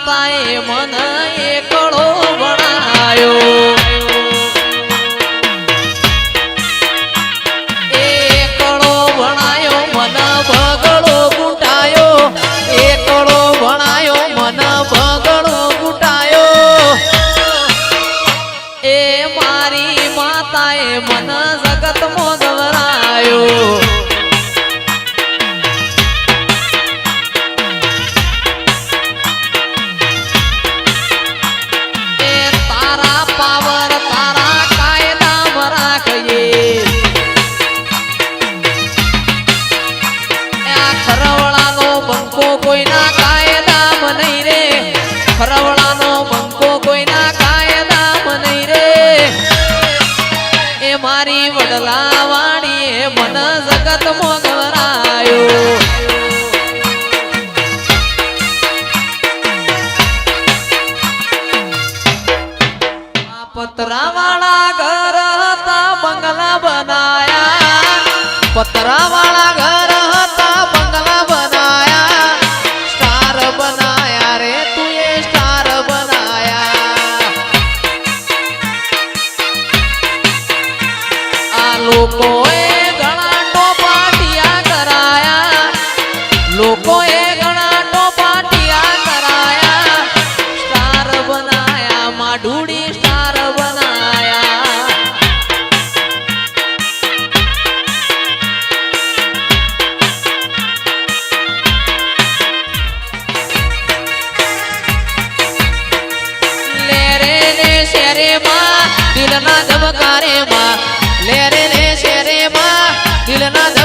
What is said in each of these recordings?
માતાએ મન એકડો બનાયો એકડો ભણાયો મન બગડો ગુટાયો. એકડો ભણાયો મન બગડો ગુટાયો. એ મારી માતાએ મન જગતમાં ગવરાયો એ મારી વડલા વાણીએ મન જગત ગવરાયો આ પતરાવાળા ઘર હતા બનાયા. પતરાવાળા માઢુડી સ્ટાર બનાયા લે રે લે શેરે માં દિલના ધબકારે માં લે રે લે શેરે માં દિલના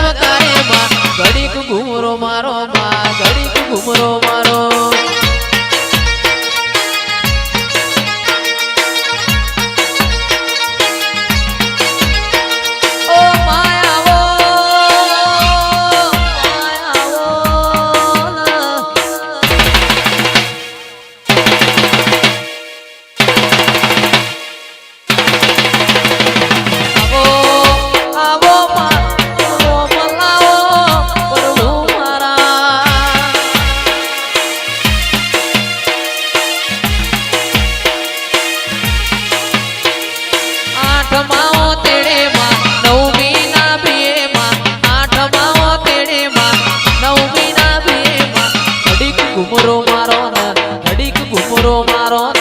ઘુમરો મારો ન ઘડીક ઘુમરો મારો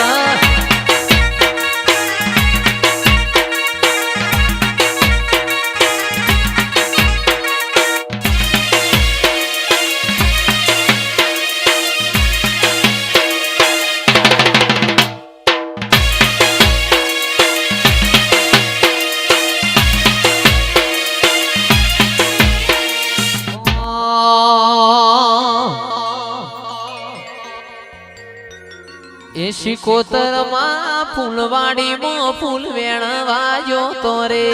એ શિકોતરમાં ફૂલવાડીમાં ફૂલ વેણવા જોતો રે.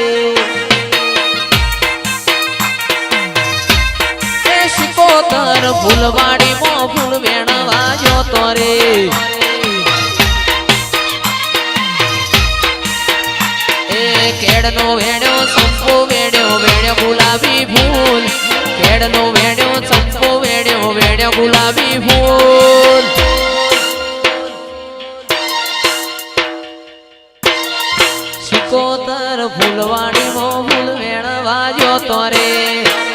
શિકોતર ફૂલવાડીમાં ફૂલ વેણવા જોતો રે. એ કેડનો વેણ્યો સંપો વેણ્યો વેણ્યો ગુલાબી ફૂલ. કેડનો વેણ્યો સંપો વેણ્યો વેણ્યો ગુલાબી ફૂલ સિકોતર ફૂલવાડીમાં ફૂલ મેળવા જો તો રે.